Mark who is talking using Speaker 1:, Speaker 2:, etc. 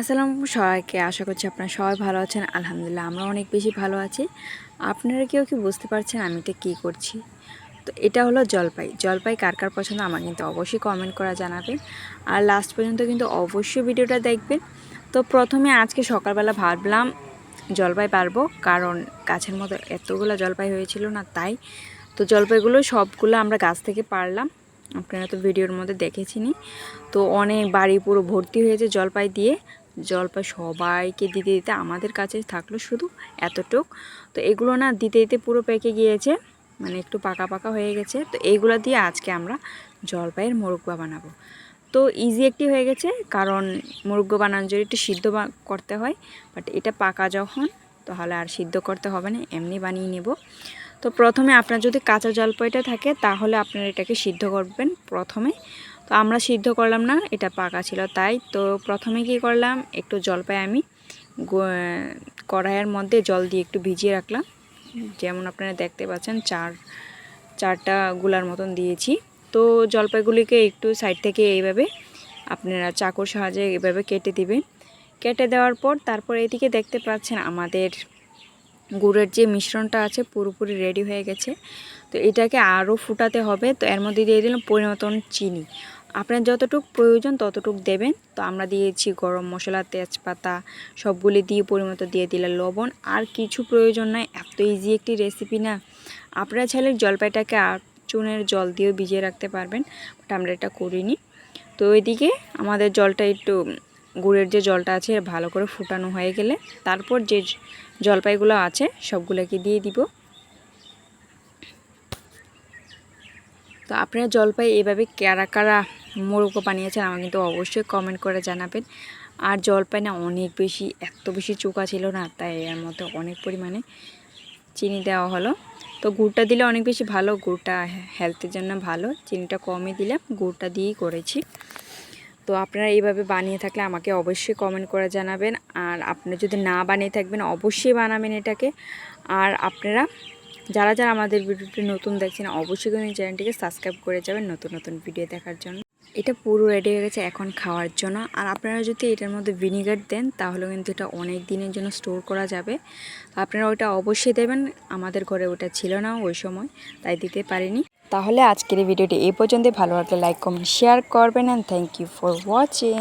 Speaker 1: আসসালামু সবাইকে। আশা করছি আপনারা সবাই ভালো আছেন। আলহামদুলিল্লাহ, আমরা অনেক বেশি ভালো আছি। আপনারা কেউ কি বুঝতে পারছেন আমি এটা কী করছি? তো এটা হলো জলপাই। জলপাই কার কার পছন্দ আমার কিন্তু অবশ্যই কমেন্ট করা জানাবেন। আর লাস্ট পর্যন্ত কিন্তু অবশ্যই ভিডিওটা দেখবেন। তো প্রথমে আজকে সকালবেলা ভাবলাম জলপাই পারব, কারণ গাছের মতো এতগুলো জলপাই হয়েছিল না তাই। তো জলপাইগুলো সবগুলো আমরা গাছ থেকে পারলাম। আপনারা তো ভিডিওর মধ্যে দেখেছিনি তো অনেক বাড়ি পুরো ভর্তি হয়েছে জলপাই দিয়ে। জলপাই সবাইকে দিতে দিতে আমাদের কাছে থাকল শুধু এতটুক। তো এগুলো না দিতে দিতে পুরো পেকে গিয়েছে মানে একটু পাকা পাকা হয়ে গেছে। তো এইগুলো দিয়ে আজকে আমরা জলপাইয়ের মোরব্বা বানাবো। তো ইজি একটি হয়ে গেছে, কারণ মুরব্বা বানানোর জন্য একটু সিদ্ধ করতে হয়। বাট এটা পাকা যখন, তাহলে আর সিদ্ধ করতে হবে না, এমনি বানিয়ে নেব। তো প্রথমে আপনার যদি কাঁচা জলপাইটা থাকে, তাহলে আপনারা এটাকে সিদ্ধ করবেন প্রথমে। তো আমরা সিদ্ধ করলাম না, এটা পাকা ছিল, তাই তো প্রথমে কি করলাম, একটু জলপাই আমি কড়াইয়ের মধ্যে জল দিয়ে একটু ভিজিয়ে রাখলাম। যেমন আপনারা দেখতে পাচ্ছেন, চার, চারটা গুলার মতন দিয়েছি। তো জলপাইগুলিকে একটু সাইড থেকে এইভাবে আপনারা চাকুর সাহায্যে এভাবে কেটে দিবেন। কেটে দেওয়ার পর তারপর এদিকে দেখতে পাচ্ছেন আমাদের গুড়ের যে মিশ্রণটা আছে পুরোপুরি রেডি হয়ে গেছে। তো এটাকে আরও ফুটাতে হবে। তো এর মধ্যে দিয়ে দিলাম পরিমতন চিনি। আপনার যতটুক প্রয়োজন ততটুক দেবেন। তো আমরা দিয়েছি গরম মশলা, তেজপাতা, সবগুলি দিয়ে পরিমতো দিয়ে দিলাম লবণ। আর কিছু প্রয়োজন নয় এত ইজি একটি রেসিপি না। আপনারা চাইলে জলপাইটাকে আর চুনের জল দিয়েও ভিজিয়ে রাখতে পারবেন। বাট আমরা এটা করিনি। তো ওইদিকে আমাদের জলটা একটু গুড়ের যে জলটা আছে ভালো করে ফুটানো হয়ে গেলে তারপর যে জলপাইগুলো আছে সবগুলোকে দিয়ে দিব। তো আপনারা জলপাই এভাবে কারা কারা মোরগও বানিয়েছেন আমাকে কিন্তু অবশ্যই কমেন্ট করে জানাবেন। আর জলপাই না অনেক বেশি, এত বেশি চোকা ছিল না, তাই এর মধ্যে অনেক পরিমাণে চিনি দেওয়া হলো। তো গুড়টা দিলে অনেক বেশি ভালো, গুড়টা হেলথের জন্য ভালো। চিনিটা কমই দিলাম, গুড়টা দিয়েই করেছি। তো আপনারা এইভাবে বানিয়ে থাকলে আমাকে অবশ্যই কমেন্ট করে জানাবেন। আর আপনারা যদি না বানিয়ে থাকবেন, অবশ্যই বানাবেন এটাকে। আর আপনারা যারা যারা আমাদের ভিডিওটি নতুন দেখছেন, অবশ্যই কিন্তু চ্যানেলটিকে সাবস্ক্রাইব করে যাবেন নতুন নতুন ভিডিও দেখার জন্য। এটা পুরো রেডি হয়ে গেছে এখন খাওয়ার জন্য। আর আপনারা যদি এটার মধ্যে ভিনিগার দেন, তাহলে কিন্তু এটা অনেক দিনের জন্য স্টোর করা যাবে। আপনারা ওইটা অবশ্যই দেবেন। আমাদের ঘরে ওটা ছিল না ওই সময়, তাই দিতে পারিনি। তাহলে আজকের এই ভিডিওটি এই পর্যন্ত ভালো লাগলে লাইক কমেন্ট শেয়ার করবেন and thank you for watching